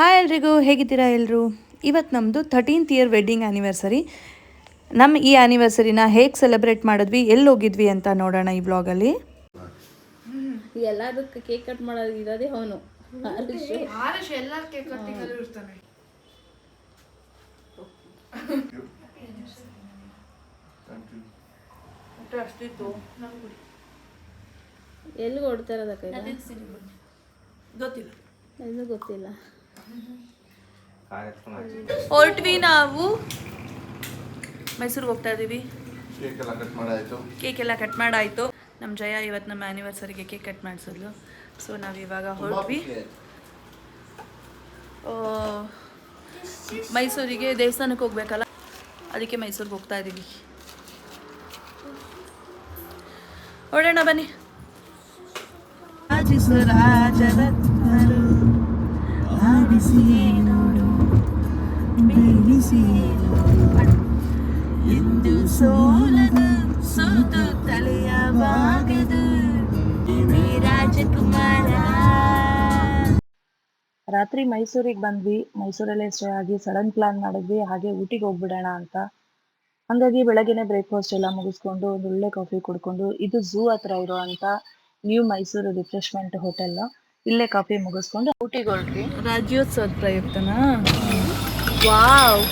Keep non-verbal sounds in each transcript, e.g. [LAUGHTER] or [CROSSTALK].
Hi ಎಲ್ರಿಗೂ ಹೇಗಿದ್ದೀರಾ ಎಲ್ಲರೂ ಇವತ್ತು ನಮ್ಮದು ಥರ್ಟೀನ್ತ್ ಇಯರ್ ವೆಡ್ಡಿಂಗ್ ಆ್ಯನಿವರ್ಸರಿ ನಮ್ಮ ಈ ಆ್ಯನಿವರ್ಸರಿನ ಹೇಗೆ ಸೆಲೆಬ್ರೇಟ್ ಮಾಡಿದ್ವಿ ಎಲ್ಲಿ ಹೋಗಿದ್ವಿ ಅಂತ ನೋಡೋಣ ಈ ಬ್ಲಾಗಲ್ಲಿ ಎಲ್ಲದಕ್ಕೆ ಕೇಕ್ ಕಟ್ ಮಾಡೋದು ಇರೋದೇ ಅವನು. ಆರುಷ್ ಎಲ್ಲ ಕೇಕ್ ಕಟ್ಟಿಂಗಲ್ಲೂ ಇರ್ತಾನೆ. ಎಲ್ಲಿ ಓಡ್ತಾ ಇರೋದಕ್ಕ ಗೊತ್ತಿಲ್ಲ. ಎಲ್ಲೂ ಗೊತ್ತಿಲ್ಲ. ಹೊರಟ್ವಿ ನಾವು. ಮೈಸೂರಿಗೆ ಹೋಗ್ತಾ ಇದೀವಿ. ಕೇಕ್ ಎಲ್ಲ ಕಟ್ ಮಾಡಾಯ್ತು. ಕೇಕ್ ಎಲ್ಲ ಕಟ್ ಮಾಡಾಯಿತು. ನಮ್ಮ ಜಯ ಇವತ್ತು ನಮ್ಮ ಆನಿವರ್ಸರಿಗೆ ಕೇಕ್ ಕಟ್ ಮಾಡಿಸಿದ್ಲು. ಸೊ ನಾವು ಇವಾಗ ಹೊರಟ್ವಿ. ಮೈಸೂರಿಗೆ ದೇವಸ್ಥಾನಕ್ಕೆ ಹೋಗ್ಬೇಕಲ್ಲ? ಅದಕ್ಕೆ ಮೈಸೂರಿಗೆ ಹೋಗ್ತಾ ಇದ್ದೀವಿ ಹೊಡೋಣ ಬನ್ನಿ. ಎಂದು ಸೋಲದು ಸೋತು ರಾಜಕುಮಾರ ರಾತ್ರಿ ಮೈಸೂರಿಗೆ ಬಂದ್ವಿ. ಮೈಸೂರಲ್ಲೇ ಸ್ಟೇ ಆಗಿ ಸಡನ್ ಪ್ಲಾನ್ ಮಾಡಿದ್ವಿ. ಹಾಗೆ ಊಟಿಗೆ ಹೋಗ್ಬಿಡೋಣ ಅಂತ. ಹಂಗಾಗಿ ಬೆಳಗ್ಗೆನೆ ಬ್ರೇಕ್ಫಾಸ್ಟ್ ಎಲ್ಲ ಮುಗಿಸ್ಕೊಂಡು, ಒಂದು ಒಳ್ಳೆ ಕಾಫಿ ಕುಡ್ಕೊಂಡು, ಇದು ಝೂ ಹತ್ರ ಇರೋ ಅಂತ ನ್ಯೂ ಮೈಸೂರು ರಿಫ್ರೆಶ್ಮೆಂಟ್ ಹೋಟೆಲ್ ಇಲ್ಲೇ ಕಾಫಿ ಮುಗಿಸ್ಕೊಂಡು ಊಟಿಗೆ ಹೊರಟ್ರಿ ರಾಜ್ಯೋತ್ಸವದ ಪ್ರಯುಕ್ತನಾ? ವಾವ್.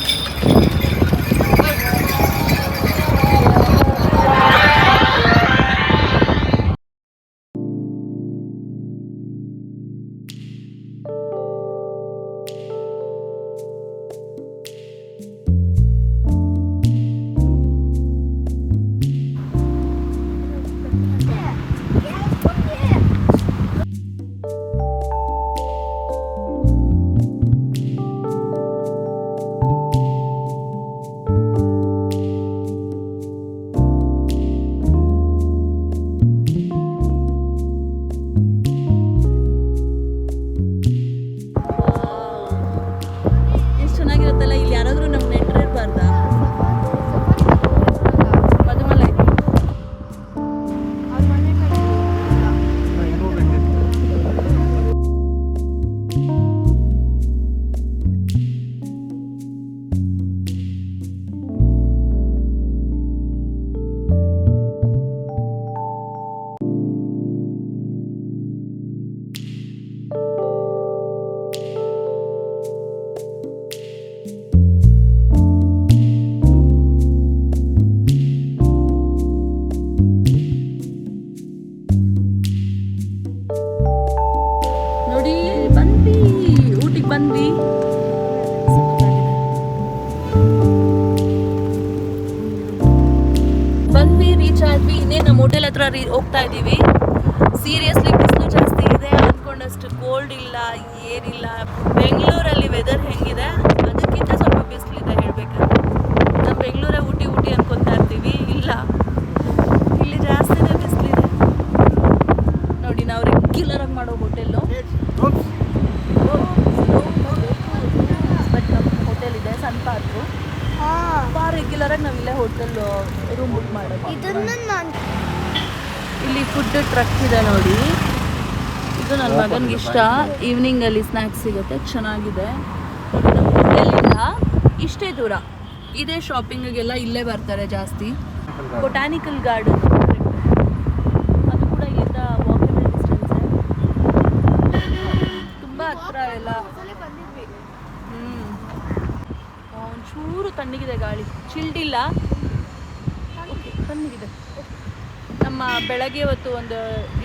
ಇಲ್ಲ ಏನಿಲ್ಲ. ಬೆಂಗಳೂರಲ್ಲಿ ವೆದರ್ ಹೆಂಗಿದೆ? ಅದಕ್ಕಿಂತ ಸ್ವಲ್ಪ ಬಿಸಿಲಿದೆ ಹೇಳ್ಬೇಕಂದ್ರೆ. ನಾವು ಬೆಂಗಳೂರೇ ಊಟಿ ಊಟಿ ಅನ್ಕೊತಾ ಇರ್ತೀವಿ. ಇಲ್ಲ. ಇಲ್ಲಿ ಜಾಸ್ತಿನೇ ಬಿಸಿಲಿದೆ. ನೋಡಿ ನಾವು ರೆಗ್ಯುಲರ್ ಆಗಿ ಮಾಡೋ ಹೋಟೆಲ್ಲು ಬಟ್ ನಮ್ಮ ಹೋಟೆಲ್ ಇದೆ ಸಣ್ಣ ಪಾರ್ಕು ತುಂಬ ರೆಗ್ಯುಲರ್ ಆಗಿ ನಾವು ಇಲ್ಲೇ ಹೋಟೆಲ್ ರೂಮ್ ಬುಕ್ ಮಾಡೋದು. ಇಲ್ಲಿ ಫುಡ್ ಟ್ರಕ್ ಇದೆ ನೋಡಿ. ಇದು ನನ್ನ ಮಗನಿಗೆ ಇಷ್ಟ. ಈವ್ನಿಂಗ್ ಅಲ್ಲಿ ಸ್ನಾಕ್ಸ್ ಸಿಗುತ್ತೆ ಚೆನ್ನಾಗಿದೆ. ಹೋಟೆಲಿಂದ ಇಷ್ಟೇ ದೂರ. ಇದೇ ಶಾಪಿಂಗಿಗೆಲ್ಲ ಇಲ್ಲೇ ಬರ್ತಾರೆ ಜಾಸ್ತಿ. ಬೊಟಾನಿಕಲ್ ಗಾರ್ಡನ್ ಅದು ಕೂಡ ಇಲ್ಲಿಂದ ವಾಕಿಂಗ್ ಡಿಸ್ಟೆನ್ಸ್ ತುಂಬ ಹತ್ರ ಎಲ್ಲ. ಹ್ಮ್. ಒಂಚೂರು ತಣ್ಣಗಿದೆ ಗಾಳಿ. ಚಿಲ್ಡಿಲ್ಲ ಓಕೆ ತಣ್ಣಗಿದೆ. ನಮ್ಮ ಬೆಳಗ್ಗೆ ಹೊತ್ತು ಒಂದು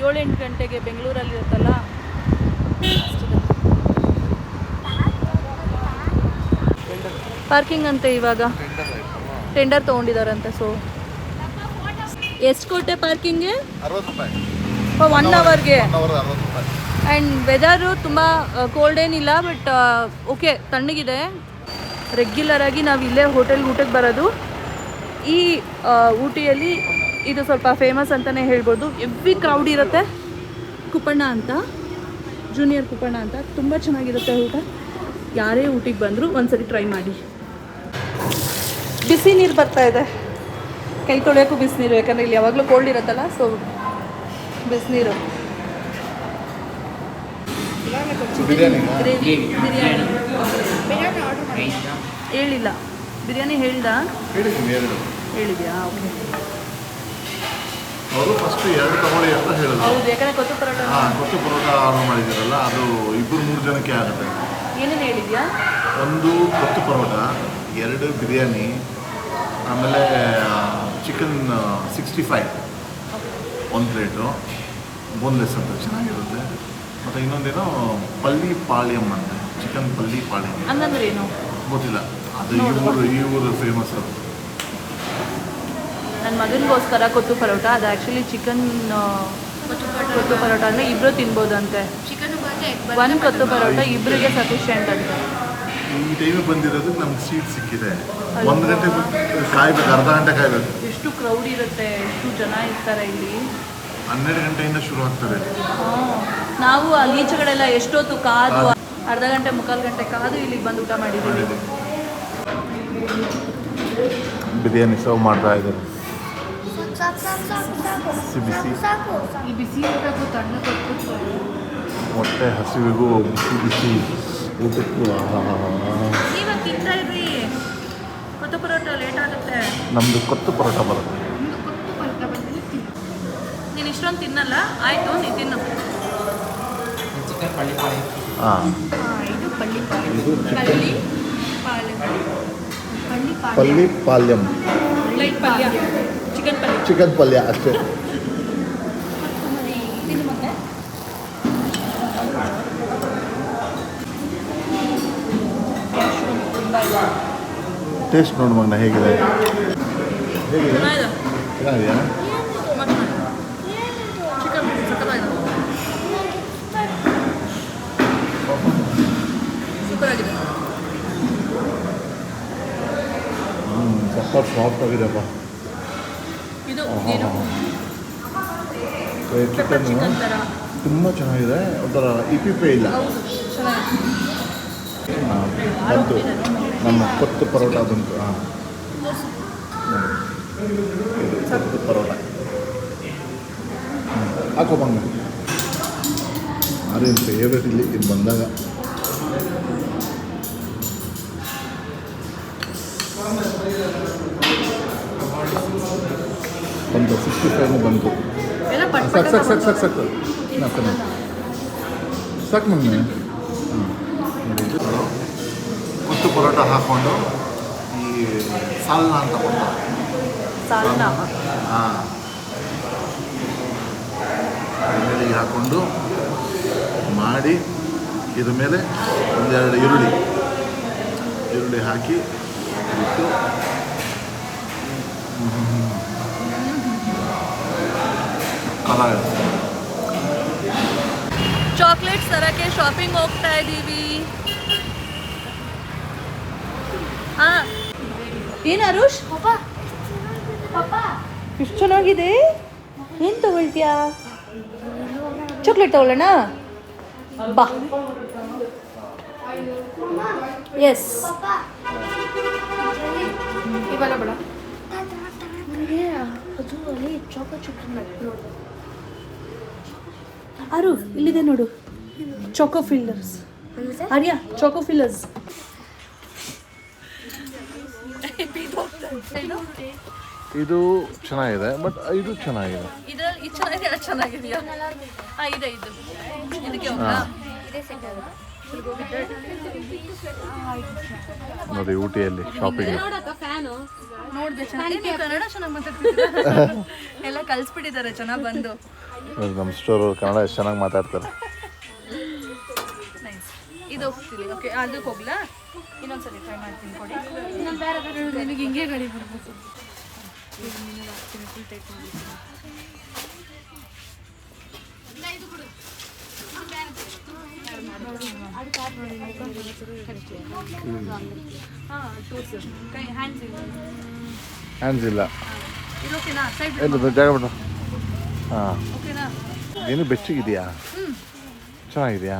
ಏಳೆಂಟು ಗಂಟೆಗೆ ಬೆಂಗಳೂರಲ್ಲಿ ಇರುತ್ತಲ್ಲ ಪಾರ್ಕಿಂಗ್ ಅಂತೆ ಇವಾಗ. ಟೆಂಡರ್ ತಗೊಂಡಿದಾರಂತೆ ಸೊ ಎಷ್ಟು ಕೊಟ್ಟೆ ಪಾರ್ಕಿಂಗ್ಗೆ ಒನ್ ಅವರ್ಗೆ ಆ್ಯಂಡ್ ವೆದರು ತುಂಬ ಕೋಲ್ಡ್ ಏನಿಲ್ಲ ಬಟ್ ಓಕೆ ತಣ್ಣಗಿದೆ. ರೆಗ್ಯುಲರ್ ಆಗಿ ನಾವು ಇಲ್ಲೇ ಹೋಟೆಲ್ ಊಟಕ್ಕೆ ಬರೋದು. ಈ ಊಟಿಯಲ್ಲಿ ಇದು ಸ್ವಲ್ಪ ಫೇಮಸ್ ಅಂತಲೇ ಹೇಳ್ಬೋದು. ಎವ್ರಿ ಕ್ರೌಡ್ ಇರುತ್ತೆ. ಕುಪ್ಪಣ್ಣ ಅಂತ. ಜೂನಿಯರ್ ಕುಪ್ಪಣ್ಣ ಅಂತ. ತುಂಬ ಚೆನ್ನಾಗಿರುತ್ತೆ ಊಟ. ಯಾರೇ ಊಟಿಗೆ ಬಂದರೂ ಒಂದ್ಸರಿ ಟ್ರೈ ಮಾಡಿ. ಬಿಸಿ ನೀರು ಬರ್ತಾ ಇದೆ. ಕೈ ತೊಳೆಯೋಕ್ಕೂ ಬಿಸಿನೀರು ಯಾಕಂದರೆ ಇಲ್ಲಿ ಯಾವಾಗಲೂ ಕೋಲ್ಡ್ ಇರುತ್ತಲ್ಲ ಸೊ ಬಿಸಿನೀರು ಹೇಳಿಲ್ಲ. ಬಿರಿಯಾನಿ ಹೇಳ್ದಾ? ಹೇಳಿದ್ಯಾ? ಓಕೆ ಅವರು ಫಸ್ಟ್ ಎರಡು ತಗೊಳ್ಳಿ ಅಂತ ಹೇಳಿದ್ರು. ಹೌದು ಯಾಕಂದ್ರೆ ಕೊತ್ತು ಪರೋಟ ಹಾಂ ಕೊತ್ತು ಪರೋಟ ಆರ್ಡರ್ ಮಾಡಿದ್ದೀರಲ್ಲ ಅದು ಇಬ್ಬರು ಮೂರು ಜನಕ್ಕೆ ಆಗುತ್ತೆ. ಏನೇನು ಹೇಳಿದ್ಯಾ? ಒಂದು ಕೊತ್ತು ಪರೋಟ ಎರಡು ಬಿರಿಯಾನಿ ಆಮೇಲೆ ಚಿಕನ್ ಸಿಕ್ಸ್ಟಿ ಫೈವ್ ಒಂದು ಪ್ಲೇಟು. ಬೋನ್ಲೆಸ್ ಅಂತ ಚೆನ್ನಾಗಿರುತ್ತೆ. ಮತ್ತು ಇನ್ನೊಂದೇನೋ ಪಲ್ಲಿ ಪಾಳ್ಯಂ ಅಂತ ಚಿಕನ್ ಪಲ್ಲಿ ಪಾಳ್ಯಂ. ಹಂಗಂದ್ರೆ ಏನು? ಗೊತ್ತಿಲ್ಲ. ಅದು ಈ ಊರು ಈ ಊರು ಫೇಮಸ್ ಅದು. ನನ್ನ ಮಗನಿಗೋಸ್ಕರ ಕೊತ್ತು ಪರೋಟ ಅದು ಆ್ಯಕ್ಚುಲಿ ಚಿಕನ್ ಕೊತ್ತು ಪರೋಟ ಅಂದರೆ ಇಬ್ಬರು ತಿನ್ಬೋದಂತೆ. ಚಿಕನ್ ಒನ್ ಒಂದು ಕೊತ್ತು ಪರೋಟ ಇಬ್ಬರಿಗೆ ಸಫಿಷಿಯೆಂಟ್ ಅಂತೆ ಈ ಟೈಮಿಗೆ ಬಂದಿರೋದಕ್ಕೆ ನಮ್ಗೆ ಸೀಟ್ ಸಿಕ್ಕಿದೆ. ಒಂದು ಗಂಟೆ ಕಾಯ್ಬೇಕು ಅರ್ಧ ಗಂಟೆ ಕಾಯ್ಬೇಕು. ಎಷ್ಟು ಕ್ರೌಡ್ ಇರುತ್ತೆ ಎಷ್ಟು ಜನ ಇರ್ತಾರೆ ಇಲ್ಲಿ? ಹನ್ನೆರಡು ಗಂಟೆಯಿಂದ ಶುರು ಆಗ್ತದೆ. ನಾವು ಅಲ್ಲಿ ಈಚೆಗಡೆಲ್ಲ ಎಷ್ಟೊತ್ತು ಕಾದು ಅರ್ಧ ಗಂಟೆ ಮುಕ್ಕಾಲು ಗಂಟೆ ಕಾದು ಇಲ್ಲಿಗೆ ಬಂದು ಊಟ ಮಾಡಿದ್ದೀವಿ. ಬಿರಿಯಾನಿ ಸರ್ವ್ ಮಾಡ್ತಾ ಇದ್ದಾರೆ. ಬಿಸಿ ಬಿಸಿ ಈ ಬಿಸಿ ಇರಬೇಕು ಮೊಟ್ಟೆ ಹಸಿವಿಗೂ ಬಿಸಿ ಬಿಸಿ. ಊಟಕ್ಕೂ. ಇವಾಗ ತಿಂತಾ ಇರಿ ಕೊತ್ತು ಪರೋಟ ಲೇಟ್ ಆಗುತ್ತೆ. ನಮ್ದು ಕೊತ್ತು ಪರೋಟ ಬರುತ್ತೆ. ಬಂದಲ್ಲಿ ತಿನ್ನು. ನೀನು ಇಷ್ಟೊಂದು ತಿನ್ನಲ್ಲ? ಆಯಿತು ನೀನು ತಿನ್ನು. ಇದು ಚಿಕನ್ ಪಾಲ್ಯಂ ಲೈಟ್ ಪಲ್ಯ ಚಿಕನ್ ಪಲ್ಯ ಚಿಕನ್ ಪಲ್ಯ ಅಷ್ಟೇ ತಿನ್ನು ಮತ್ತೆ ಟೇಸ್ಟ್ ನೋಡು ಮಗನ ಹೇಗಿದೆ ಹೇಗಿದೆ ಚೆನ್ನಾಗಿದೆ ಚೆನ್ನಾಗಿದೆಯಾ ಮತ್ತೆ ಚಿಕನ್ ಸಕ್ಕತ್ತಾಗಿದೆ ಸೂಪರ್ ಆಗಿದೆ ಹ್ಞೂ ಸಖತ್ ಸಾಫ್ಟ್ ಆಗಿದೆಪ್ಪ ಇದು ಏನು ಚಿಕನ್ ಚಿಕನ್ ಥರ ತುಂಬ ಚೆನ್ನಾಗಿದೆ. ಒಂಥರ ಇಪಿಪೆ ಇಲ್ಲ. ಬಂತು ನಮ್ಮ ಕೊತ್ತು ಪರೋಟ ಬಂತು. ಹಾಂ. ಇದು ಕೊತ್ತು ಪರೋಟ. ಹಾಕೋ ಬಂಗ. ಅದೇನು ಫೇವ್ರೆಟ್ ಇಲ್ಲಿ? ಇಲ್ಲಿ ಬಂದಾಗ. ಬಂತು ಸಿಕ್ಸ್ಟಿ ಫೈವ್ನು ಬಂತು. ಸಕ್ ಸಕ್ ಸಾಕು ಸಾಕು ಸಾಕು. ಸಾಕು ಸಾಕು ಮಮ್ಮಿ. ಕೊತ್ತು ಪರೋಟ ಹಾಕ್ಕೊಂಡು ಈ ಸಾಲ್ನ ಅಂತ ಕೊಡ್ತಾರೆ ಹಾಂ. ಮೇಲೆ ಹಾಕ್ಕೊಂಡು ಮಾಡಿ ಇದ್ರ ಮೇಲೆ ಒಂದೆರಡು ಈರುಳ್ಳಿ. ಈರುಳ್ಳಿ ಹಾಕಿ ಇಟ್ಟು ಶಾಪಿಂಗ್ ಹೋಗ್ತಾ ಇದ್ದೀವಿ ಹಾ. ಏನು ಅರುಷ್? ಎಷ್ಟು ಚೆನ್ನಾಗಿದೆ. ಏನು ತಗೊಳ್ತೀಯಾ? ಚಾಕ್ಲೇಟ್ ತಗೊಳ್ಳೋಣ? ಬಾ. ಎಸ್. ಇವಾಗ ಬೇಡ. ಅರು ಇಲ್ಲಿದೆ ನೋಡು. ಚೋಕೋ ಫಿಲ್ಲರ್ಸ್ ಆರ್ಯ ಚೋಕೋ ಫಿಲ್ಲರ್ಸ್ ಇದು ಚೆನ್ನಾಗಿದೆ ಬಟ್ ಇದು ಚೆನ್ನಾಗಿದೆ. ಇದ್ರಲ್ಲಿ ಇದು ಚೆನ್ನಾಗಿದೆ ಅದು ಚೆನ್ನಾಗಿದೆಯಾ? ಹಾಂ ಇದೆ ಇದು. ಇದಕ್ಕೆ ನೋಡಿ ಊಟಿಯಲ್ಲಿ ಶಾಪಿಂಗ್ ಕನ್ನಡ ಚೆನ್ನಾಗಿ ಮಾತಾಡ್ತಿದ್ದೀರಾ? [LAUGHS] ಎಲ್ಲ ಕಲ್ಸ್ಬಿಟ್ಟಿದ್ದಾರೆ ಚೆನ್ನಾಗಿ ಬಂದು. ನಮ್ಮ ಸ್ಟೋರ್ ಕನ್ನಡ ಎಷ್ಟು ಚೆನ್ನಾಗಿ ಮಾತಾಡ್ತಾರೆ. ಇದು ಹೋಗ್ತೀವಿ ಓಕೆ ಅದಕ್ಕೆ ಹೋಗ್ಲಾ? ಇನ್ನೊಂದ್ಸಲಿ ಟ್ರೈ ಮಾಡ್ತೀನಿ ಕೊಡಿ. ನಿನಗೆ ಹಿಂಗೆ ಗಡಿ ಬರ್ಬೋದು ಹಾಂ ಟೂರ್ಸ್ ಕೈ ಹ್ಯಾಂಡ್ಸ್ ಇಲ್ಲ ಜಾಗ ಬಿಡು. ಹಾಂ. ಓಕೆನಾ ಏನು ಬೆಚ್ಚಗಿದೆಯಾ ಚೆನ್ನಾಗಿದೆಯಾ?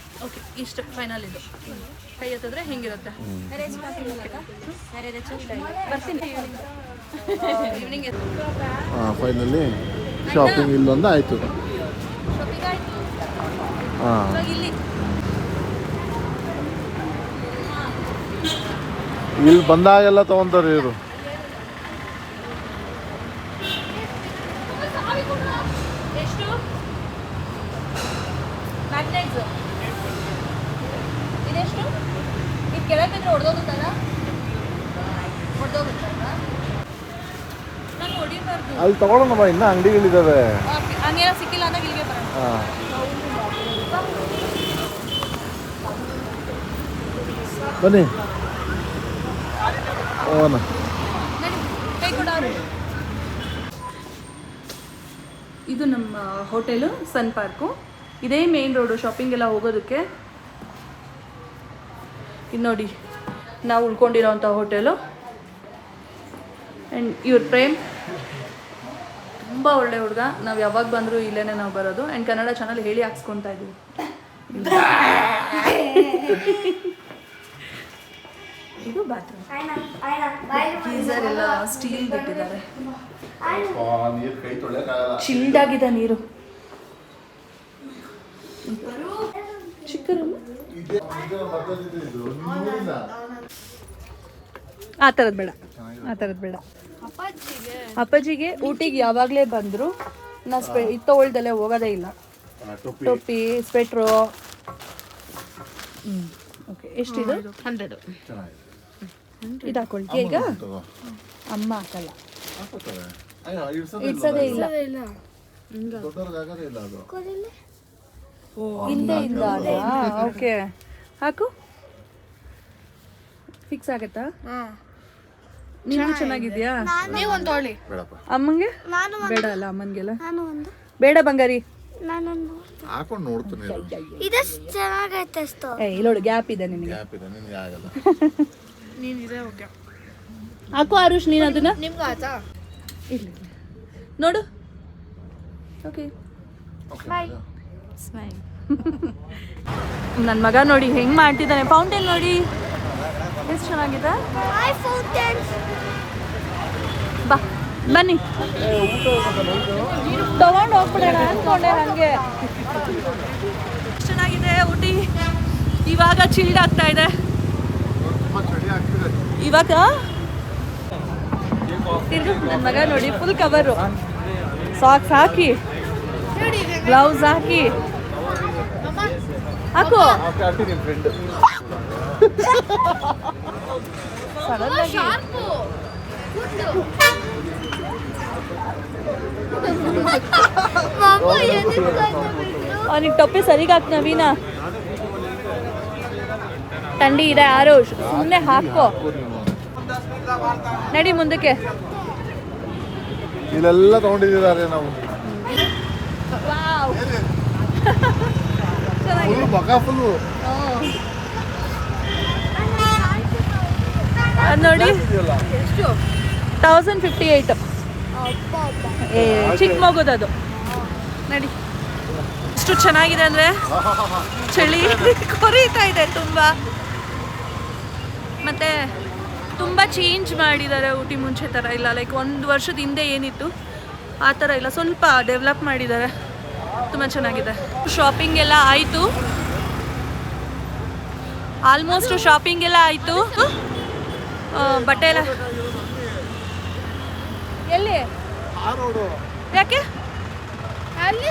ಓಕೆ ಇಷ್ಟು ಫೈನಲ್ ಇದು. ಕೈ ಎತ್ತಿದ್ರೆ ಹಿಂಗಿರುತ್ತೆ? ಬರ್ತೀನಿ. ಈವ್ನಿಂಗ್ ಫೈನಲಿ ಶಾಪಿಂಗ್ ಇಲ್ಲೊಂದು ಆಯಿತು. ಶಾಪಿಂಗ್ ಆಯಿತು. ಹಾಂ ಇಲ್ಲಿ. ಇಲ್ಲಿ ಬಂದಾಗೆಲ್ಲ ತೊಗೊಂತಾರೆ ಇವರು. ಎಷ್ಟು? ಮ್ಯಾಗ್ನೆಟ್ಸ್ ಇದೆಷ್ಟು ಇದು ಕೆಳಗೆ ಬಿದ್ದರೆ ಹೊಡೆದೋಗುತ್ತಲ್ಲ? ಹೊಡೆದೋಗುತ್ತಲ್ಲ ನಾನು ಹೊಡಿಬಾರ್ದು. ಅಲ್ಲಿ ತಗೊಳ್ಳೋಣ ಬಾ ಇನ್ನ ಅಂಗಡಿಗಳಿದ್ದಾವೆ ಹಂಗೇನೋ ಸಿಕ್ಕಿಲ್ಲ ಅಂದಾಗ ಇಲ್ಲಿಗೆ ಬರೋಣ. ಹಾಂ. ಬನ್ನಿ. ಓನ. ಇದು ನಮ್ಮ ಹೋಟೆಲು ಸನ್ ಪಾರ್ಕು. ಇದೇ ಮೇನ್ ರೋಡು ಶಾಪಿಂಗ್ ಎಲ್ಲ ಹೋಗೋದಕ್ಕೆ. ಇದು ನೋಡಿ, ನಾವು ಉಳ್ಕೊಂಡಿರೋಂಥ ಹೋಟೆಲು. ಆ್ಯಂಡ್ ಇವ್ರ ಪ್ರೇಮ್, ತುಂಬ ಒಳ್ಳೆ ಹುಡುಗ. ನಾವು ಯಾವಾಗ ಬಂದರೂ ಇಲ್ಲೇ ನಾವು ಬರೋದು. ಆ್ಯಂಡ್ ಕನ್ನಡ ಚಾನಲ್ ಹೇಳಿ ಹಾಕ್ಸ್ಕೊತಾ ಇದ್ದೀವಿ. ಇದು ಬಾತ್ರೂಮ್ ಸ್ಟೀಲ್ ಬಿಟ್ಟಿದ್ದಾರೆ. ನೀರು. ಚಿಕ್ಕ ಆ ಥರದ್ದು ಬೇಡ. ಆ ಥರದ್ದು ಬೇಡ. ಅಪ್ಪಾಜಿಗೆ ಊಟಿಗೆ ಯಾವಾಗಲೇ ಬಂದ್ರು ನಾ ಸ್ಪೆ ಇದು ತೊಗೊಳ್ದಲ್ಲೇ ಹೋಗೋದೇ ಇಲ್ಲ. ಟೊಪ್ಪಿ ಸ್ವೆಟ್ರು ಹ್ಞೂ ಓಕೆ ಎಷ್ಟಿದು? ಹಂಡ್ರೆಡ್ ಇದು ಹಾಕೊಳ್ತೀಯ ಈಗ ಅಮ್ಮ ಹಾಕಲ್ಲ. ಇಡ್ಸೋದೇ ಇಲ್ಲ ಇಲ್ಲ ಇಲ್ಲ ಅದು. ಹಿಂದೆ ಇಲ್ಲ [LAUGHS] ಓಕೆ. ಹಾಕು. ಫಿಕ್ಸ್ ಆಗತ್ತಾ? ನೀನು ಚೆನ್ನಾಗಿದ್ಯಾ? ನೀವು ತೊಗೊಳ್ಳಿ ಬೇಡಪ್ಪ. ಅಮ್ಮಂಗೆ? ಬೇಡ ಅಲ್ಲ ಅಮ್ಮನ್ಗೆಲ್ಲ? ಬೇಡ ಬಂಗಾರಿ. ಹಾಕೊಂಡು ನೋಡ್ತೀನಿ ಚೆನ್ನಾಗೈತೆ ಏ ಇಲ್ಲೋಡು ಗ್ಯಾಪ್ ಇದೆ ನಿನಗೆ. ಗ್ಯಾಪ್ ಇದೆ ನಿನಗೆ ಆಗಲ್ಲ. [LAUGHS] ನೀನಿದೆ ಓಕೆ ಹಾಕು ಆರುಷ್ ನೀನು ಅದನ್ನ? ನಿಮ್ಗೆ ಆಯ್ತಾ? ಇಲ್ಲ ನೋಡು. ಓಕೆ [LAUGHS] ನನ್ನ ಮಗ ನೋಡಿ ಹೆಂಗ್ ಮಾಡ್ತಿದ್ದಾನೆ. ಫೌಂಟೇನ್ ನೋಡಿ. ಎಷ್ಟು ಚೆನ್ನಾಗಿದೆ? ಬಾ ಬನ್ನಿ. ತಗೊಂಡು ಹೋಗ್ಬಿಡೋಣ ಅನ್ಕೊಂಡೆ ಚೆನ್ನಾಗಿದೆ ಊಟಿ? ಇವಾಗ ಚಿಲ್ಡ್ ಆಗ್ತಾ ಇದೆ. ಇವಾಗ ನನ್ನ ಮಗ ನೋಡಿ ಫುಲ್ ಕವರು ಸಾಕ್ಸ್ ಹಾಕಿ ಗ್ಲೌಸ್ ಹಾಕಿ. ಹಾಕು. ಅವನಿಗೆ ಟೊಪ್ಪಿ ಸರಿಗೆ ಹಾಕ್ ನವೀನ. ತಂಡಿ ಇದೆ, ಆರೋಷ್. ಸುಮ್ಮನೆ ಹಾಕೋ. ನಡಿ ಮುಂದಕ್ಕೆ. ಇಲ್ಲೆಲ್ಲ ತಗೊಂಡಿದ್ದಾರೆ ನಾವು? ಫುಲ್ ಮಗ ಫುಲ್ಲು ಅದ್ ನೋಡಿ. ತೌಸಂಡ್ ಫಿಫ್ಟಿ ಏಯ್ಟ್ ಏ ಚಿಕ್ಕ ಮಗುದದು ನೋಡಿ. ಎಷ್ಟು ಚೆನ್ನಾಗಿದೆ ಅಂದ್ರೆ [LAUGHS] ಚಳಿ [LAUGHS] ಕೊರೀತಾ ಇದೆ ತುಂಬ. ಮತ್ತೆ ತುಂಬ ಚೇಂಜ್ ಮಾಡಿದ್ದಾರೆ ಊಟಿ ಮುಂಚೆ ಥರ ಇಲ್ಲ. ಲೈಕ್ ಒಂದು ವರ್ಷದ ಹಿಂದೆ ಏನಿತ್ತು ಆ ಥರ ಇಲ್ಲ. ಸ್ವಲ್ಪ ಡೆವಲಪ್ ಮಾಡಿದ್ದಾರೆ. ತುಂಬ ಚೆನ್ನಾಗಿದೆ. ಶಾಪಿಂಗ್ ಎಲ್ಲ ಆಯಿತು. ಆಲ್ಮೋಸ್ಟ್ ಶಾಪಿಂಗ್ ಎಲ್ಲ ಆಯಿತು. ಬಟ್ಟೆ ಎಲ್ಲ. ಎಲ್ಲಿ? ಯಾಕೆ? ಅಲ್ಲಿ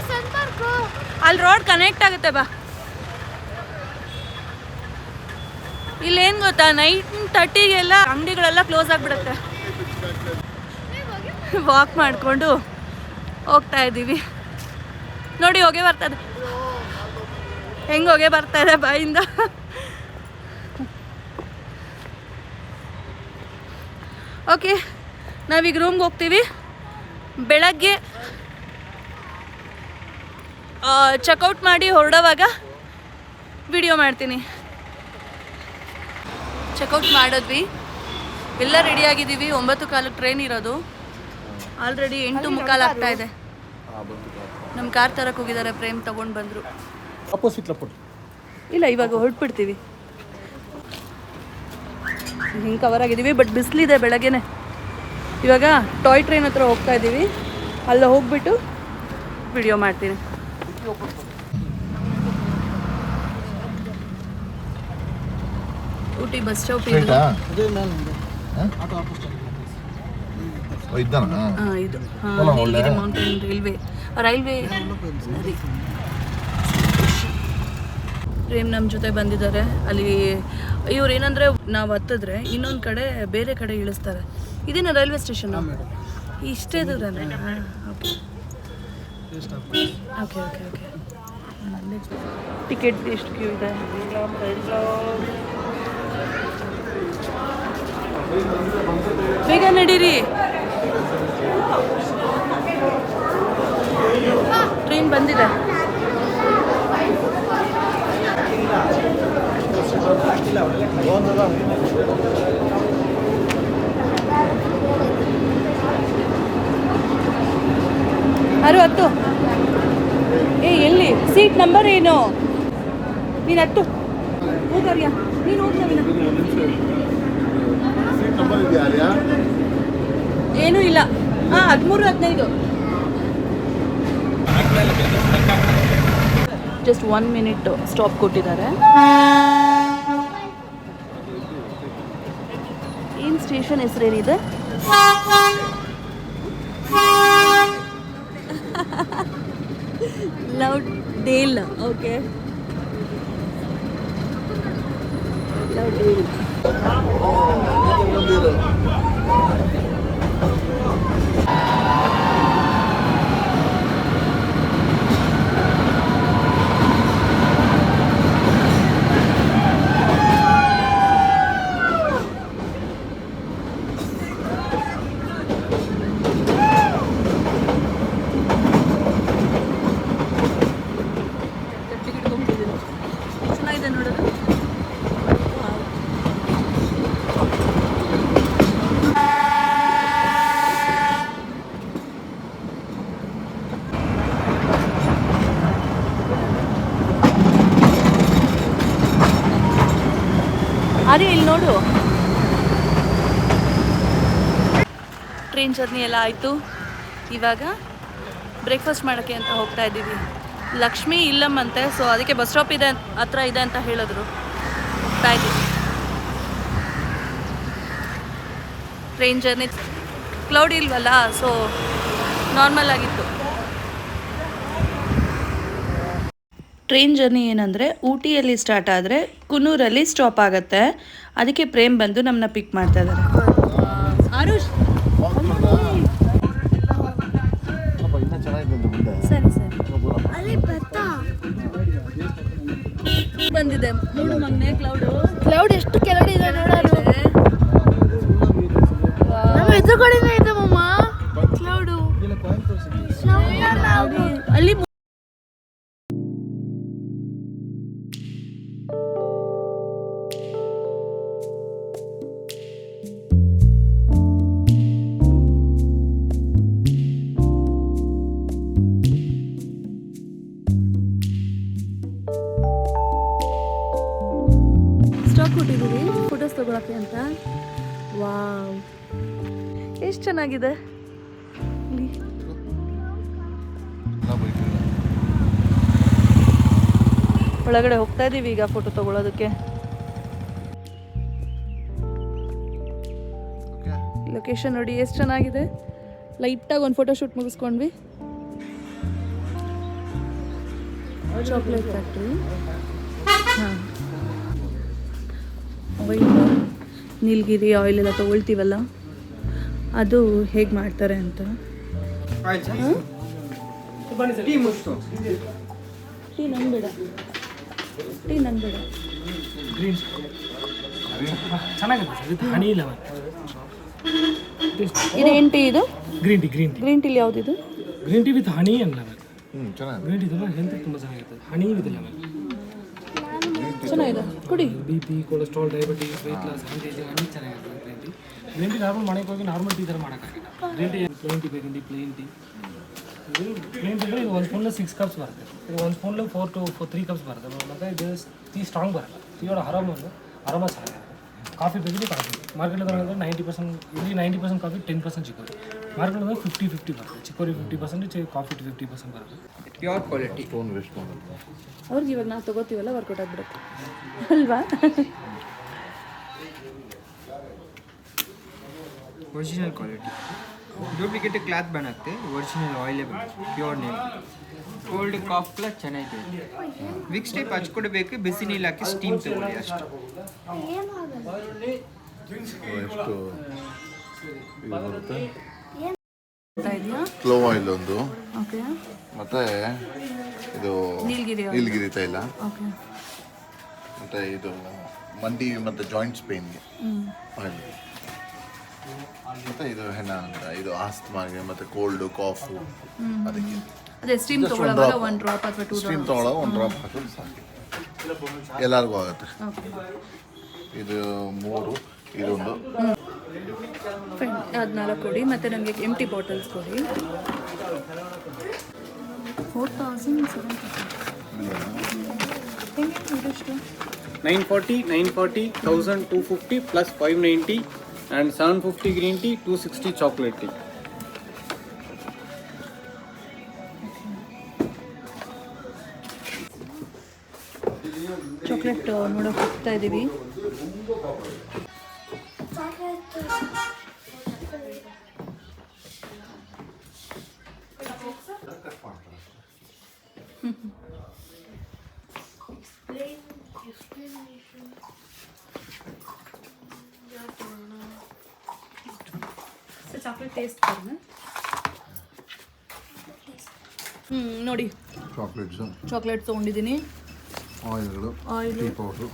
ಅಲ್ಲಿ ರೋಡ್ ಕನೆಕ್ಟ್ ಆಗುತ್ತೆ ಬಾ. ಇಲ್ಲೇನು ಗೊತ್ತಾ? ನೈನ್ ತರ್ಟಿಗೆಲ್ಲ ಅಂಗಡಿಗಳೆಲ್ಲ ಕ್ಲೋಸ್ ಆಗಿಬಿಡುತ್ತೆ. ವಾಕ್ ಮಾಡಿಕೊಂಡು ಹೋಗ್ತಾ ಇದ್ದೀವಿ ನೋಡಿ ಹೋಗೇ ಬರ್ತದೆ ಹೆಂಗೆ ಹೋಗೇ ಬರ್ತಾ ಇದೆ ಬಾಯಿಂದ? ಓಕೆ ನಾವೀಗ ರೂಮ್ಗೆ ಹೋಗ್ತೀವಿ. ಬೆಳಗ್ಗೆ ಚೆಕ್ಔಟ್ ಮಾಡಿ ಹೊರಡೋವಾಗ ವಿಡಿಯೋ ಮಾಡ್ತೀನಿ. ಚೆಕ್ಔಟ್ ಮಾಡಿದ್ವಿ. ಎಲ್ಲ ರೆಡಿ ಆಗಿದ್ದೀವಿ. ಒಂಬತ್ತು ಕಾಲಕ್ಕೆ ಟ್ರೈನ್ ಇರೋದು. ಆಲ್ರೆಡಿ ಎಂಟು ಮುಕ್ಕಾಲು ಆಗ್ತಾ ಇದೆ. ನಮ್ಮ ಕಾರ್ ತರಕ್ಕೆ ಹೋಗಿದ್ದಾರೆ ಪ್ರೇಮ್ ತಗೊಂಡು ಬಂದರು. ಅಪೋಸಿಟ್ ಲಪೋಟ್ ಇಲ್ಲ ಇವಾಗ ಹೊರಟ್ಬಿಡ್ತೀವಿ. ಹಿಂಗೆ ಕವರ್ ಆಗಿದ್ದೀವಿ ಬಟ್ ಬಿಸಿಲಿದೆ ಬೆಳಗ್ಗೆನೆ. ಇವಾಗ ಟಾಯ್ ಟ್ರೈನ್ ಹತ್ರ ಹೋಗ್ತಾ ಇದ್ದೀವಿ ಅಲ್ಲ ಹೋಗ್ಬಿಟ್ಟು ವಿಡಿಯೋ ಮಾಡ್ತೀನಿ. ಊಟಿ ಬಸ್ ಸ್ಟಾಪ್ ಇದು. ಮೌಂಟೇನ್ ರೈಲ್ವೆ ರೈಲ್ವೆ ಪ್ರೇಮ್ ನಮ್ಮ ಜೊತೆ ಬಂದಿದ್ದಾರೆ. ಅಲ್ಲಿ ಇವ್ರು ಏನಂದರೆ ನಾವು ಹತ್ತಿದ್ರೆ ಇನ್ನೊಂದು ಕಡೆ ಬೇರೆ ಕಡೆ ಇಳಿಸ್ತಾರೆ. ಇದೇನ ರೈಲ್ವೆ ಸ್ಟೇಷನ್? ಇಷ್ಟೇ ದೂರ okay. Okay okay okay. Ticket ಎಷ್ಟು ಕ್ಯೂ ಇದೆ. ಬೇಗ ನಡೀರಿ. ಟ್ರೈನ್ ಬಂದಿದೆ. ಅರು ಹತ್ತು ಏ ಎಲ್ಲಿ? ಸೀಟ್ ನಂಬರ್ ಏನು? ನೀನು ಹತ್ತು ಹೋಗರ್ಯ ನೀನು ಹೋಗಿ ಏನೂ ಇಲ್ಲ. ಹಾಂ ಹದಿಮೂರು ಹದಿನೈದು. ಜಸ್ಟ್ ಒನ್ ಮಿನಿಟ್ ಸ್ಟಾಪ್ ಕೊಟ್ಟಿದ್ದಾರೆ. ಏನು station ಹೆಸರೇನಿದೆ? Lovedale okay. Love Dale ಚೆನ್ನಾಗಿದೆ ನೋಡೋದು ಅದೇ ಇಲ್ಲಿ ನೋಡು ಟ್ರೈನ್ ಜರ್ನಿ ಎಲ್ಲ ಆಯಿತು. ಇವಾಗ ಬ್ರೇಕ್ಫಾಸ್ಟ್ ಮಾಡೋಕ್ಕೆ ಅಂತ ಹೋಗ್ತಾ ಇದ್ದೀವಿ. ಲಕ್ಷ್ಮಿ ಇಲ್ಲಮ್ಮಂತೆ ಸೊ ಅದಕ್ಕೆ ಬಸ್ ಸ್ಟಾಪ್ ಇದೆ ಹತ್ರ ಇದೆ ಅಂತ ಹೇಳಿದ್ರು. ಹೋಗ್ತಾ ಇದ್ದೀವಿ. ಟ್ರೈನ್ ಜರ್ನಿ ಕ್ಲೌಡ್ ಇಲ್ವಲ್ಲ ಸೊ ನಾರ್ಮಲ್ ಆಗಿತ್ತು. ಟ್ರೈನ್ ಜರ್ನಿ ಏನಂದರೆ ಊಟಿಯಲ್ಲಿ ಸ್ಟಾರ್ಟ್ ಆದರೆ ಕುನ್ನೂರಲ್ಲಿ ಸ್ಟಾಪ್ ಆಗುತ್ತೆ. ಅದಕ್ಕೆ ಪ್ರೇಮ್ ಬಂದು ನಮ್ಮನ್ನ ಪಿಕ್ ಮಾಡ್ತಾ ಇದ್ದಾರೆ. ಆರುಷ್ ಬಂದಿದೆ. ನೋಡು ಮೊನ್ನೆ ಕ್ಲೌಡ್ ಕ್ಲೌಡ್ ಎಷ್ಟು ಕೆಳಗಡೆ ಇದೆ ನೋಡೋದು ನಮ್ಮ ಎದುರುಗಡೆನೇ ಇದೆ ಮಮ್ಮ ಕ್ಲೌಡು ಅಲ್ಲಿ ಚೆನ್ನಾಗಿದೆ. ಒಳಗಡೆ ಹೋಗ್ತಾ ಇದೀವಿ ಈಗ ಫೋಟೋ ತಗೊಳ್ಳೋದಕ್ಕೆ ಲೊಕೇಶನ್ ನೋಡಿ ಎಷ್ಟು ಚೆನ್ನಾಗಿದೆ. ಲೈಟಾಗಿ ಒಂದು ಫೋಟೋ ಶೂಟ್ ಮುಗಿಸ್ಕೊಂಡ್ವಿ. ಚಾಕ್ಲೇಟ್ ಫ್ಯಾಕ್ಟ್ರಿ ಹಾಂ. ನೀಲಗಿರಿ ಆಯಿಲ್ ಎಲ್ಲ ತೊಗೊಳ್ತೀವಲ್ಲ? ಅದು ಹೇಗೆ ಮಾಡ್ತಾರೆ ಅಂತ. ಟೀ ನಂಗೆ ಬೇಡ. ಟೀ ನಂಗೆ ಬೇಡ. ಗ್ರೀನ್ ಚೆನ್ನಾಗಿದೆ ಸರ್ ಇದು ಹನಿ ಲೆಮನ್ ಇದೇನು ಟೀ ಇದು? Green tea green tea green ಟೀಲಿ ಇದು? ಗ್ರೀನ್ ಟೀ ವಿತ್ ಹನಿ ಅಲ್ಲ ಗ್ರೀನ್ ಟೀ ತುಂಬ ಹೆಲ್ತ್ ತುಂಬ ಚೆನ್ನಾಗಿರ್ತದೆ ಹನಿ ವಿತ್ ಲೆಮನ್ ಚೆನ್ನಾಗಿದೆ. ಕುಡಿ. B P cholesterol diabetes weight loss honey ಚೆನ್ನಾಗಿರ್ತದೆ green tea green tea normal ಮಾಡೋಕೆ ಹೋಗಿ ನಾರ್ಮಲ್ ಟೀ ಥರ ಮಾಡೋಕ್ಕಾಗಿಲ್ಲ ಗ್ರೀನ್ ಟೀ ಪ್ಲೇನ್ ಟೀ ಬೇಕಂದ್ರೆ ಪ್ಲೇನ್ ಟೀ ಇದು ಪ್ಲೇನ್ ಟೀ ಇದು ಒಂದು ಸ್ಪೂನಲ್ಲಿ ಸಿಕ್ಸ್ ಕಪ್ಸ್ ಬರುತ್ತೆ ಇದು ಒಂದು ಸ್ಪೂನಲ್ಲಿ four two four three cups ಬರುತ್ತೆ ಮತ್ತು ಇದು ಟೀ ಸ್ಟ್ರಾಂಗ್ ಬರಲ್ಲ ಟೀಯೋட ಆರಾಮ ಆರಾಮ ಚೆನ್ನಾಗಿರುತ್ತೆ ಕಾಫಿ ಬೇಕಿದ್ರೆ ಕಾಫಿ ಮಾರ್ಕೆಟ್ ಅಂದರೆ ನೈಂಟಿ ಪರ್ಸೆಂಟ್ ಇಲ್ಲಿ ninety percent coffee ten percent chicory market ಅಂದರೆ ಫಿಫ್ಟಿ ಫಿಫ್ಟಿ ಬರುತ್ತೆ chicory fifty percent coffee fifty percent ಬರುತ್ತೆ ಪ್ಯೂರ್ ಕ್ವಾಲಿಟಿ ಸ್ಟೋನ್ ವೇಸ್ಟ್ ಮಾಡೋದು ಅವ್ರಿಗೆ ಇವಾಗ ನಾವು ತಗೋತೀವಲ್ಲ ವರ್ಕೌಟ್ ಆಗ್ಬಿಡುತ್ತೆ ಅಲ್ವಾ ಒರಿಜಿನಲ್ ಕ್ವಾಲಿಟಿ ಡೂಪ್ಲಿಕೇಟ್ ಕ್ಲಾತ್ ಬರುತ್ತೆ ಒರಿಜಿನಲ್ ಆಯಿಲೇ ಬರುತ್ತೆ ಪ್ಯೂರ್ ನೀರು ಕೋಲ್ಡ್ ಕಾಫ್ ಎಲ್ಲ ಚೆನ್ನಾಗಿದೆ ವಿಕ್ಸ್ ಟೈಪ್ ಹಚ್ಕೊಡ್ಬೇಕು ಬಿಸಿ ನೀರು ಹಾಕಿ ಸ್ಟೀಮ್ ತಗೊಳ್ಳಿ ಅಷ್ಟು ಕ್ಲೋವ್ ಆಯಿಲ್ ಒಂದು. ಓಕೆ ಮತ್ತೆ ಇದು ನೀಲಗಿರಿ ನೀಲಗಿರಿ ತೈಲ ಓಕೆ ಮತ್ತೆ ಇದು ಮಂಡಿ ಮತ್ತೆ ಜಾಯಿಂಟ್ಸ್ ಪೇನ್ಗೆ ಆಯಿಲ್ ಮತ್ತೆ ಇದು ಹೆಣ ಅಂತ ಇದು ಆಸ್ತಮಾಗೆ ಮತ್ತೆ ಕೋಲ್ಡ್ ಕಾಫು ಅದಕ್ಕೆ. ಅದೇ ಸ್ಟೀಮ್ ತಗೊಳ್ಳೋವಾಗ ಒಂದು ಡ್ರಾಪ್ ಅಥವಾ ಟೂ ಸ್ಟೀಮ್ ತಗೊಳ್ಳೋ ಒಂದು ಡ್ರಾಪ್ ಹಾಕೋದು ಸಾಕು. ಎಲ್ಲರಿಗೂ ಆಗುತ್ತೆ. ಇದು ಮೂರು ಇದೊಂದು. ಹದಿನಾಲ್ಕು ಕೊಡಿ ಮತ್ತು ನಮಗೆ ಎಂಟಿ ಬಾಟಲ್ಸ್ ಕೊಡಿ. Four thousand seven ಇದಷ್ಟು nine forty nine forty thousand two fifty plus five ninety and seven fifty green tea two sixty chocolate tea chocolate ನೋಡೋಕೆ ಹೋಗ್ತಾ ಇದ್ದೀವಿ ಚಾಕ್ಲೇಟ್ ಟೇಸ್ಟ್ ಹ್ಞೂ ನೋಡಿ. ಚಾಕ್ಲೇಟ್ಸು ಚಾಕ್ಲೇಟ್ ತೊಗೊಂಡಿದ್ದೀನಿ. ಆಯಿಲ್ಗಳು ಆಯಿಲ್ ಪೌಡ್ರು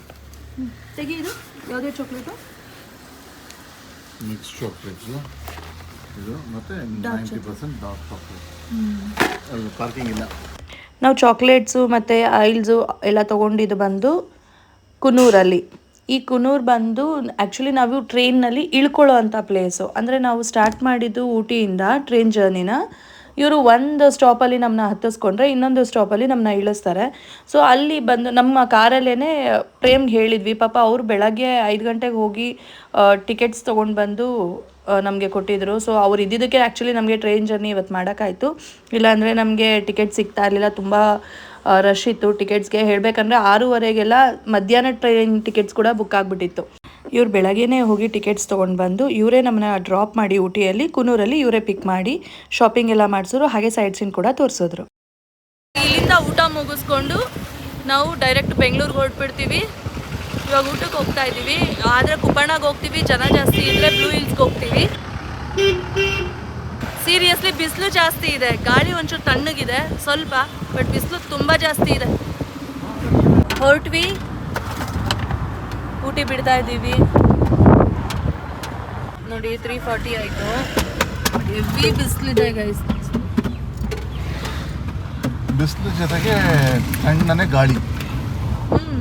ತೆಗಿ ಇದು. ಯಾವುದೇ ಚಾಕ್ಲೇಟು ಮಿಕ್ಸ್ ಚಾಕ್ಲೇಟ್ಸು ಇದು ಮತ್ತು ನೈಂಟಿ ಪರ್ಸೆಂಟ್ ಡಾರ್ಕ್ ಚಾಕ್ಲೇಟ್ ಅದು ಪಾರ್ಕಿಂಗ್ ಇಲ್ಲ. ನಾವು ಚಾಕ್ಲೇಟ್ಸು ಮತ್ತು ಆಯಿಲ್ಸು ಎಲ್ಲ ತೊಗೊಂಡಿದ್ದು ಬಂದು ಕುನೂರಲ್ಲಿ ಈ ಕುನೂರ್ ಬಂದು ಆ್ಯಕ್ಚುಲಿ ನಾವು ಟ್ರೈನ್ನಲ್ಲಿ ಇಳ್ಕೊಳ್ಳೋ ಅಂಥ ಪ್ಲೇಸು ಅಂದರೆ ನಾವು ಸ್ಟಾರ್ಟ್ ಮಾಡಿದ್ದು ಊಟಿಯಿಂದ ಟ್ರೈನ್ ಜರ್ನಿನ ಇವರು ಒಂದು ಸ್ಟಾಪಲ್ಲಿ ನಮ್ಮನ್ನ ಹತ್ತಿಸ್ಕೊಂಡ್ರೆ ಇನ್ನೊಂದು ಸ್ಟಾಪಲ್ಲಿ ನಮ್ಮನ್ನ ಇಳಿಸ್ತಾರೆ. ಸೊ ಅಲ್ಲಿ ಬಂದು ನಮ್ಮ ಕಾರಲ್ಲೇ ಪ್ರೇಮ್ಗೆ ಹೇಳಿದ್ವಿ, ಪಾಪ ಅವರು ಬೆಳಗ್ಗೆ ಐದು ಗಂಟೆಗೆ ಹೋಗಿ ಟಿಕೆಟ್ಸ್ ತೊಗೊಂಡು ಬಂದು ನಮಗೆ ಕೊಟ್ಟಿದ್ದರು ಸೊ ಅವ್ರು ಇದ್ದಿದ್ದಕ್ಕೆ ಆ್ಯಕ್ಚುಲಿ ನಮಗೆ ಟ್ರೈನ್ ಜರ್ನಿ ಇವತ್ತು ಮಾಡೋಕ್ಕಾಯಿತು. ಇಲ್ಲಾಂದರೆ ನಮಗೆ ಟಿಕೆಟ್ ಸಿಗ್ತಾ ಇರಲಿಲ್ಲ. ತುಂಬ ರಶ್ ಇತ್ತು. ಟಿಕೆಟ್ಸ್ಗೆ ಹೇಳಬೇಕಂದ್ರೆ ಆರೂವರೆಗೆಲ್ಲ ಮಧ್ಯಾಹ್ನ ಟ್ರೈನ್ ಟಿಕೆಟ್ಸ್ ಕೂಡ ಬುಕ್ ಆಗಿಬಿಟ್ಟಿತ್ತು. ಇವ್ರು ಬೆಳಗ್ಗೆನೇ ಹೋಗಿ ಟಿಕೆಟ್ಸ್ ತೊಗೊಂಡು ಬಂದು, ಇವರೇ ನಮ್ಮನ್ನ ಡ್ರಾಪ್ ಮಾಡಿ ಊಟಿಯಲ್ಲಿ, ಕುನೂರಲ್ಲಿ ಇವರೇ ಪಿಕ್ ಮಾಡಿ ಶಾಪಿಂಗ್ ಎಲ್ಲ ಮಾಡಿಸಿದ್ರು. ಹಾಗೆ ಸೈಡ್ ಸೀನ್ ಕೂಡ ತೋರಿಸಿದ್ರು. ಇಲ್ಲಿಂದ ಊಟ ಮುಗಿಸ್ಕೊಂಡು ನಾವು ಡೈರೆಕ್ಟ್ ಬೆಂಗಳೂರಿಗೆ ಹೊರಟ್ಬಿಡ್ತೀವಿ. ಇವಾಗ ಊಟಕ್ಕೆ ಹೋಗ್ತಾ ಇದ್ದೀವಿ ಆದರೆ ಕುಪ್ಪಣ್ಣಗೆ ಹೋಗ್ತೀವಿ ಜನ ಜಾಸ್ತಿ ಇದ್ದರೆ ಬ್ಲೂ ಹಿಲ್ಸ್ಗೆ ಹೋಗ್ತೀವಿ. ಸೀರಿಯಸ್ಲಿ ಬಿಸಿಲು ಜಾಸ್ತಿ ಇದೆ. ಗಾಳಿ ಒಂಚೂರು ತಣ್ಣಗಿದೆ ಸ್ವಲ್ಪ ಬಟ್ ಬಿಸಿಲು ತುಂಬ ಜಾಸ್ತಿ ಇದೆ. ಹೊರಟ್ವಿ. ಊಟಿ ಬಿಡ್ತಾ ಇದ್ದೀವಿ ನೋಡಿ ತ್ರೀ ಫಾರ್ಟಿ ಆಯಿತು. ಹೆವಿ ಬಿಸಿಲಿದೆ ಗೈಸ್ ಬಿಸಿಲು ಜೊತೆಗೆ ತಣ್ಣನೆ ಗಾಳಿ. ಹ್ಞೂ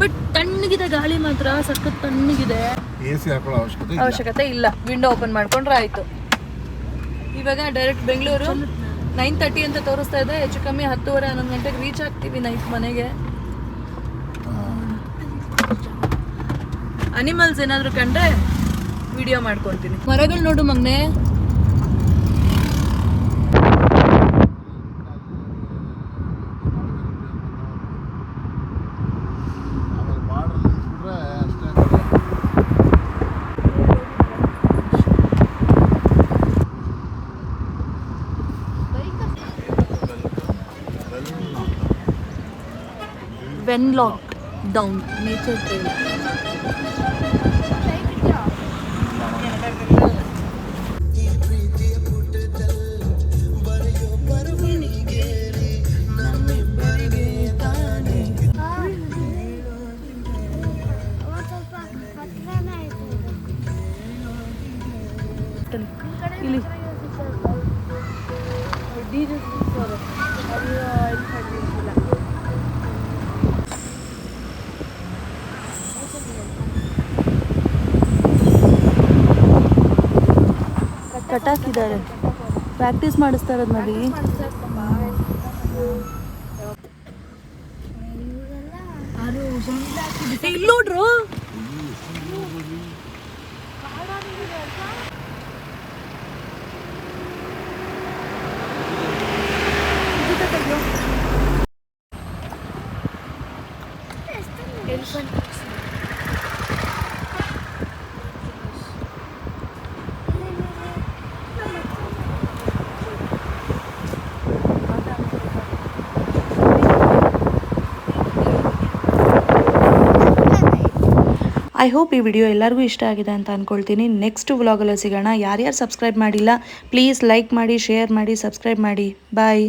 ಬಟ್ ತಣ್ಣಗಿದೆ ಗಾಳಿ ಮಾತ್ರ ಸಖತ್ ತಣ್ಣಗಿದೆ. ಎಸಿ ಹಾಕೊಳ್ಳೋ ಅವಶ್ಯಕತೆ ಇಲ್ಲ. ಅವಶ್ಯಕತೆ ಇಲ್ಲ. ವಿಂಡೋ ಓಪನ್ ಮಾಡ್ಕೊಂಡ್ರೆ ಆಯಿತು. ಇವಾಗ ಡೈರೆಕ್ಟ್ ಬೆಂಗಳೂರು. ನೈನ್ ತರ್ಟಿ ಅಂತ ತೋರಿಸ್ತಾ ಇದೆ. ಹೆಚ್ಚು ಕಮ್ಮಿ ಹತ್ತುವರೆ ಹನ್ನೊಂದು ಗಂಟೆಗೆ ರೀಚ್ ಆಗ್ತೀವಿ ನೈಟ್ ಮನೆಗೆ. ಅನಿಮಲ್ಸ್ ಏನಾದರೂ ಕಂಡ್ರೆ ವಿಡಿಯೋ ಮಾಡ್ಕೊತೀನಿ ಮರಗಳು ನೋಡು ಮಗ್ನೆ. when locked down. Nature trail. ಕಟಾಕಿದ್ದಾರೆ ಪ್ರಾಕ್ಟೀಸ್ ಮಾಡಿಸ್ತಾ ಇರೋದು ಮದಿ ಇಲ್ಲಿ ನೋಡ್ರು ಐ ಹೋಪ್ ಈ ವಿಡಿಯೋ ಎಲ್ಲರಿಗೂ ಇಷ್ಟ ಆಗಿದೆ ಅಂತ ಅಂದ್ಕೊಳ್ತೀನಿ ನೆಕ್ಸ್ಟ್ ವ್ಲಾಗಲ್ಲಿ ಸಿಗೋಣ. ಯಾರ್ಯಾರು ಸಬ್ಸ್ಕ್ರೈಬ್ ಮಾಡಿಲ್ಲ ಪ್ಲೀಸ್ ಲೈಕ್ ಮಾಡಿ ಶೇರ್ ಮಾಡಿ ಸಬ್ಸ್ಕ್ರೈಬ್ ಮಾಡಿ. ಬಾಯ್